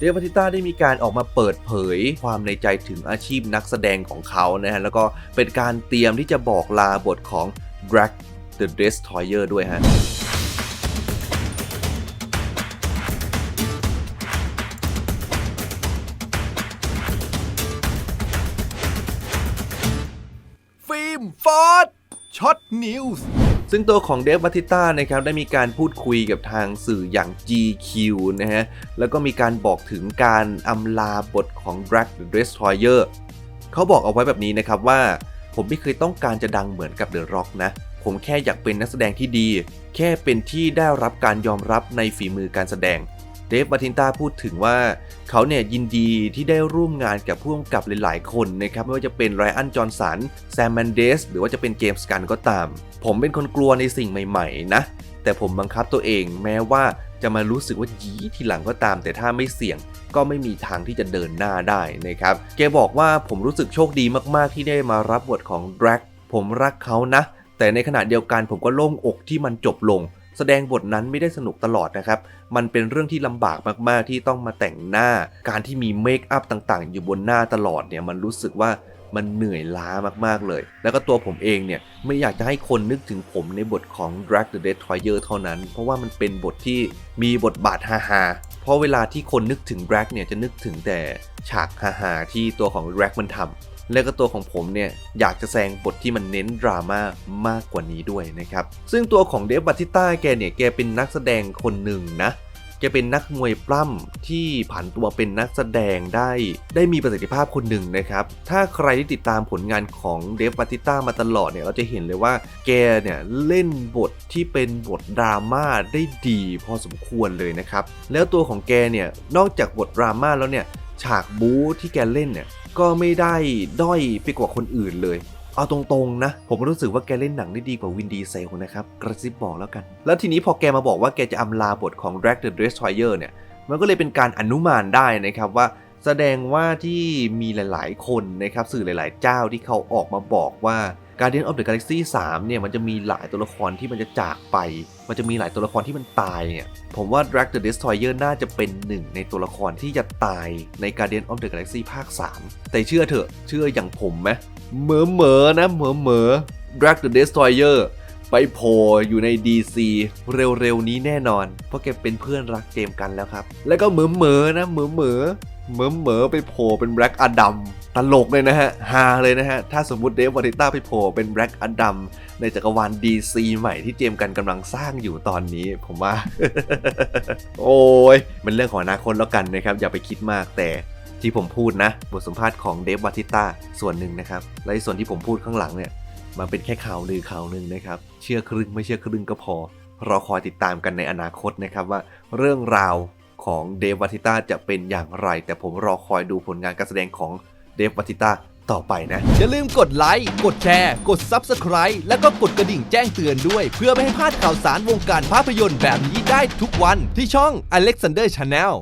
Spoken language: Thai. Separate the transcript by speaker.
Speaker 1: เดฟบาติต้าได้มีการออกมาเปิดเผยความในใจถึงอาชีพนักแสดงของเขานะฮะแล้วก็เป็นการเตรียมที่จะบอกลาบทของ Drag the Destroyer ด้วยฮะ
Speaker 2: ฟิล์มฟอร์ดช็อตนิวส์
Speaker 1: ซึ่งตัวของเดฟบัติต้านะครับได้มีการพูดคุยกับทางสื่ออย่าง GQ นะฮะ แล้วก็มีการบอกถึงการอำลาบทของ Drag the Destroyer เขาบอกเอาไว้แบบนี้นะครับว่า ผมไม่เคยต้องการจะดังเหมือนกับ The Rock นะ ผมแค่อยากเป็นนักแสดงที่ดี แค่เป็นที่ได้รับการยอมรับในฝีมือการแสดง เดฟบาตินตาพูดถึงว่าเขาเนี่ยยินดีที่ได้ร่วมงานกับผู้กำกับหลายๆคนนะครับไม่ว่าจะเป็นไรอันจอห์นสันแซมแมนเดสหรือว่าจะเป็นเจมส์กันก็ตาม ผมเป็นคนกลัวในสิ่งใหม่ๆ นะ แต่ผมบังคับตัวเองแม้ว่าจะมารู้สึกว่ายีทีหลังก็ตาม แต่ถ้าไม่เสี่ยงก็ไม่มีทางที่จะเดินหน้าได้นะครับแกบอกว่าผมรู้สึกโชคดีมากๆที่ได้มารับบทของแดร็กผมรักเขานะ แต่ในขณะเดียวกันผมก็โล่งอกที่มันจบลง แสดงบทนั้นไม่ได้สนุกตลอดนะครับ มันเป็นเรื่องที่ลำบากมากๆที่ต้องมาแต่งหน้า การที่มีเมคอัพต่างๆ อยู่บนหน้าตลอดเนี่ยมันรู้สึกว่ามันเหนื่อยล้ามากๆเลย แล้วก็ตัวผมเองเนี่ยไม่อยากจะให้คนนึกถึงผมในบทของ Drag the Destroyer เท่านั้น เพราะว่ามันเป็นบทที่มีบทบาทฮาๆเพราะเวลาที่คนนึกถึง Drag เนี่ยจะนึกถึงแต่ฉากฮาๆที่ตัวของ Drag มันทำ และก็ตัวของผมเนี่ยอยากจะแซงบทที่มันเน้นดราม่ามากกว่านี้ด้วยนะครับ ซึ่งตัวของเดฟบัตติต้าแกเนี่ยแกเป็นนักแสดงคนหนึ่งนะแกเป็นนักมวยปล้ำที่ผันตัวเป็นนักแสดงได้ ได้มีประสิทธิภาพคนหนึ่งนะครับ ถ้าใครที่ติดตามผลงานของเดฟบัติต้ามาตลอดเนี่ยเราจะเห็นเลยว่าแกเนี่ยเล่นบทที่เป็นบทดราม่าได้ดีพอสมควรเลยนะครับ แล้วตัวของแกเนี่ยนอกจากบทดราม่าแล้วเนี่ย ฉากบู๊ที่แกเล่นเนี่ยก็ไม่ได้ด้อยไปกว่าคนอื่นเลย เอาตรงๆนะ ผมรู้สึกว่าแกเล่นหนังได้ดีกว่าวินดีเซลนะครับ กระซิบบอกแล้วกัน แล้วทีนี้พอแกมาบอกว่าแกจะอำลาบทของ Drag the Destroyer เนี่ย มันก็เลยเป็นการอนุมานได้นะครับว่า แสดงว่าที่มีหลาย ๆ คนนะครับสื่อหลาย ๆ เจ้าที่เขาออกมาบอกว่า Guardian of the Galaxy 3 เนี่ยมันจะมีหลายตัวละครที่มันจะจากไป มันจะมีหลายตัวละครที่มันตายเนี่ยผมว่า Drag the Destroyer น่าจะเป็นหนึ่งในตัวละครที่จะตายใน Guardian of the Galaxy ภาค 3 แต่เชื่อเถอะเชื่ออย่างผมไหมเหมอเหมอนะเหมอเหมอๆ Drag the Destroyer ไปโผล่อยู่ใน DC เร็วๆนี้แน่นอน เพราะแกเป็นเพื่อนรักเจมกันแล้วครับ แล้วก็เหมอเหมอนะเหมอเหมอ เหมือเหมอไปโผล่เป็นแบล็กอดัมตลกเลยนะฮะฮาเลยนะฮะ ถ้าสมมติเดฟวอติต้าไปโผล่เป็นแบล็กอดัมในจักรวาล DC ใหม่ที่เจมส์กันกำลังสร้างอยู่ตอนนี้ผมว่า โอ้ย มันเรื่องของอนาคตแล้วกันนะครับ อย่าไปคิดมากแต่ที่ผมพูดนะ บทสัมภาษณ์ของเดฟวาติต้าส่วนหนึ่งนะครับ และส่วนที่ผมพูดข้างหลังเนี่ยมันเป็นแค่ข่าวลือข่าวหนึ่งนะครับ เชื่อครึ่งไม่เชื่อครึ่งก็พอรอคอยติดตามกันในอนาคตนะครับว่าเรื่องราว ของเดฟวัติต้าจะเป็นอย่างไร แต่ผมรอคอยดูผลงานการแสดงของเดฟวัติต้าต่อไปนะ
Speaker 2: อย่าลืมกดไลค์ กดแชร์ กด Subscribe แล้วก็กดกระดิ่งแจ้งเตือนด้วย เพื่อไม่ให้พลาดข่าวสารวงการภาพยนตร์แบบนี้ได้ทุกวันที่ช่อง Alexander Channel